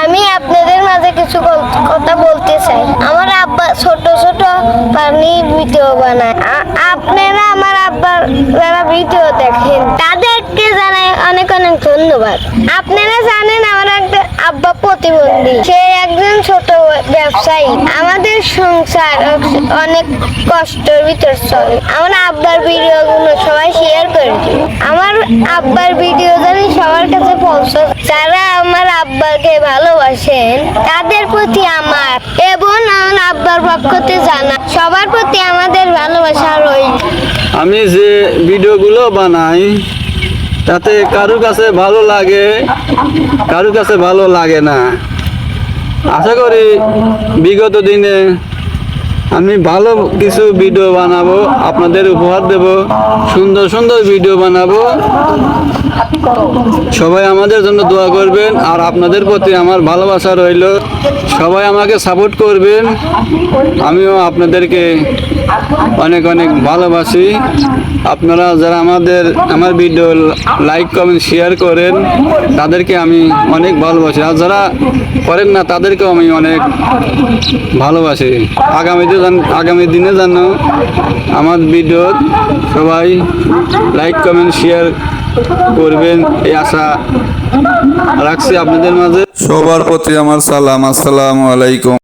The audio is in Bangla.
আমি আপনাদের মাঝে কিছু কথা বলতে চাই। আমার আব্বা ছোট ছোট পানি ভিডিও বানায়। আপনারা আমার আব্বার যারা ভিডিও দেখেন, তাদেরকে জানাই অনেক অনেক ধন্যবাদ। আপনারা জানেন আমার একটা আব্বা প্রতিবন্ধী। সে একজন ছোট ব্যবসায়ী। আমাদের সংসার অনেক কষ্টের ভিতর চলে। আমার আব্বার ভিডিওগুলো সবাই শেয়ার করে আমার আব্বার ভিডিও জানি সবার কাছে পৌঁছে যারা আব্বাকে ভালোবাসেন, তাদের প্রতি আমার এবং আমার আব্বার পক্ষতে জানা, সবার প্রতি আমাদের ভালোবাসা রইল। আমি যে ভিডিওগুলো বানাই, তাতে কারুর কাছে ভালো লাগে, কারুর কাছে ভালো লাগে না। আশা করি বিগত দিনে আমি ভালো কিছু ভিডিও বানাবো, আপনাদের উপহার দেব, সুন্দর সুন্দর ভিডিও বানাবো। সবাই আমাদের জন্য দোয়া করবেন, আর আপনাদের প্রতি আমার ভালোবাসা রইল। সবাই আমাকে সাপোর্ট করবেন। আমিও আপনাদেরকে অনেক অনেক ভালোবাসি। আপনারা যারা আমাদের, আমার ভিডিও লাইক কমেন্ট শেয়ার করেন, তাদেরকে আমি অনেক ভালোবাসি। আর যারা করেন না, তাদেরকেও আমি অনেক ভালোবাসি। আগামীতে আগামী দিনে যেন আমার ভিডিও সবাই লাইক কমেন্ট শেয়ার করবেন, এই আশা রাখছি আপনাদের মাঝে। সবার প্রতি আমার সালাম। আসসালামু আলাইকুম।